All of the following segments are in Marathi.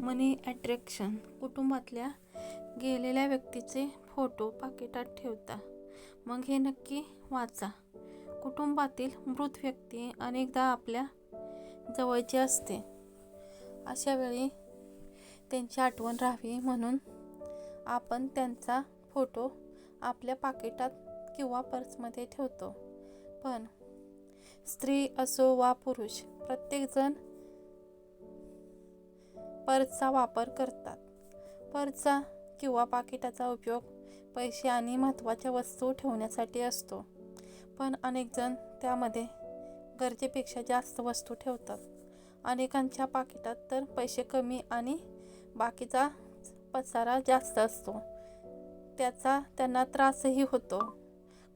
मनी अट्रॅक्शन कुटुंबातल्या गेलेल्या व्यक्तीचे फोटो पाकिटात ठेवता. मग हे नक्की वाचा. कुटुंबातील मृत व्यक्ती अनेकदा आपल्या जवळची असते. अशा वेळी त्यांची आठवण राहावी म्हणून आपण त्यांचा फोटो आपल्या पाकिटात किंवा पर्समध्ये ठेवतो. पण स्त्री असो वा पुरुष प्रत्येकजण पर्सचा वापर करतात. पर्सचा किंवा पाकिटाचा उपयोग पैसे आणि महत्त्वाच्या वस्तू ठेवण्यासाठी असतो. पण अनेकजण त्यामध्ये गरजेपेक्षा जास्त वस्तू ठेवतात. अनेकांच्या पाकिटात तर पैसे कमी आणि बाकीचा पसारा जास्त असतो. त्याचा त्यांना त्रासही होतो.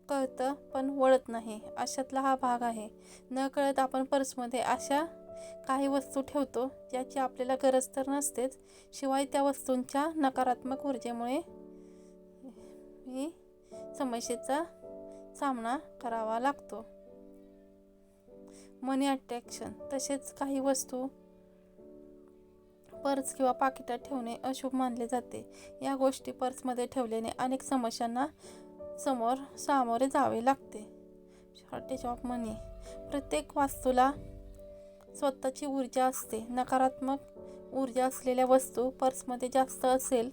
कळतं पण वळत नाही. अशातला हा भाग आहे. न कळत आपण पर्समध्ये अशा काही वस्तू ठेवतो ज्याची आपल्याला गरज तर नसतेच शिवाय त्या वस्तूंच्या नकारात्मक ऊर्जेमुळे ही समस्येचा सामना करावा लागतो. मनी अट्रॅक्शन तसेच काही वस्तू पर्स किंवा पाकिटात ठेवणे अशुभ मानले जाते. या गोष्टी पर्समध्ये ठेवल्याने अनेक समस्यांना समोर सामोरे जावे लागते. शॉर्टेज ऑफ मनी प्रत्येक वास्तूला स्वतःची ऊर्जा असते. नकारात्मक ऊर्जा असलेल्या वस्तू पर्समध्ये जास्त असेल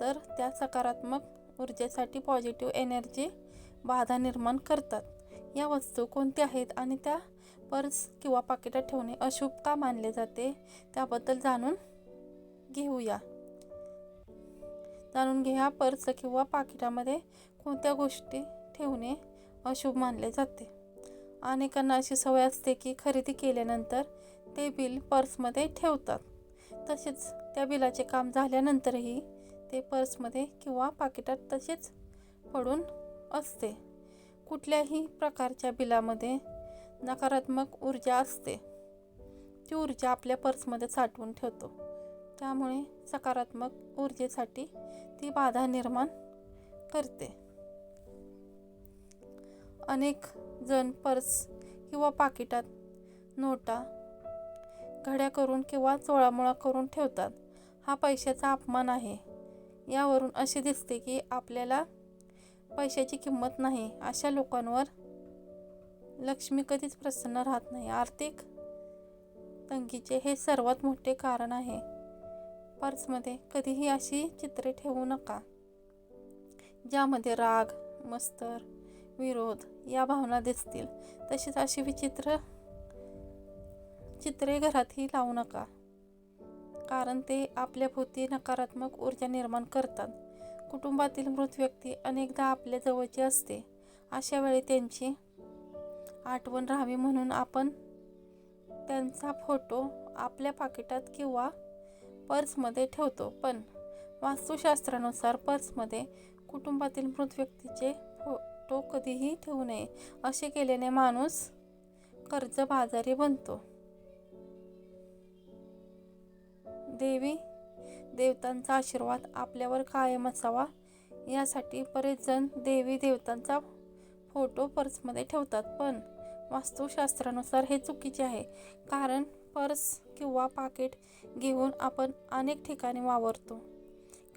तर त्या सकारात्मक ऊर्जेसाठी पॉझिटिव्ह एनर्जी बाधा निर्माण करतात. या वस्तू कोणत्या आहेत आणि त्या पर्स किंवा पाकिटात ठेवणे अशुभ का मानले जाते त्याबद्दल जाणून घेऊया. जाणून घ्या पर्स किंवा पाकिटामध्ये कोणत्या गोष्टी ठेवणे अशुभ मानले जाते. अनेकांना अशी सवय असते की खरेदी केल्यानंतर ते बिल पर्समध्ये ठेवतात. तसेच त्या बिलाचे काम झाल्यानंतरही ते पर्समध्ये किंवा पाकिटात तसेच पडून असते. कुठल्याही प्रकारच्या बिलामध्ये नकारात्मक ऊर्जा असते. ती ऊर्जा आपल्या पर्समध्ये साठवून ठेवतो. त्यामुळे सकारात्मक ऊर्जेसाठी ती बाधा निर्माण करते. अनेक जण पर्स किंवा पाकिटात नोटा घड्या करून किंवा चोळामोळा करून ठेवतात. हा पैशाचा अपमान आहे. यावरून असे दिसते की आपल्याला पैशाची किंमत नाही. अशा लोकांवर लक्ष्मी कधीच प्रसन्न राहत नाही. आर्थिक तंगीचे हे सर्वात मोठे कारण आहे. पर्समध्ये कधीही अशी चित्रे ठेवू नका ज्यामध्ये राग मस्तर विरोध या भावना दिसतील. तशीच अशी विचित्र चित्रे घरातही लावू नका. कारण ते आपल्या भोवती नकारात्मक ऊर्जा निर्माण करतात. कुटुंबातील मृत व्यक्ती अनेकदा आपल्या जवळची असते. अशा वेळी त्यांची आठवण राहावी म्हणून आपण त्यांचा फोटो आपल्या पाकिटात किंवा पर्समध्ये ठेवतो. पण वास्तुशास्त्रानुसार पर्समध्ये कुटुंबातील मृत व्यक्तीचे टोक कधीही ठेवू नये असे केल्याने माणूस कर्जबाजारी बनतो. देवी देवतांचा आशीर्वाद आपल्यावर कायम असावा यासाठी बरेच जण देवी देवतांचा फोटो पर्समध्ये ठेवतात पण वास्तुशास्त्रानुसार हे चुकीचे आहे कारण पर्स किंवा पाकिट घेऊन आपण अनेक ठिकाणी वावरतो.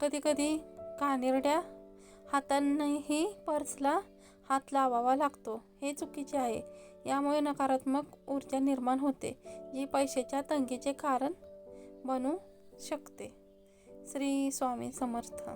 कधीकधी कानिरड्या हातांनीही पर्सला हात लावावा लागतो. हे चुकीचे आहे. यामुळे नकारात्मक ऊर्जा निर्माण होते जी पैशाच्या तंगीचे कारण बनू शकते. श्री स्वामी समर्थ.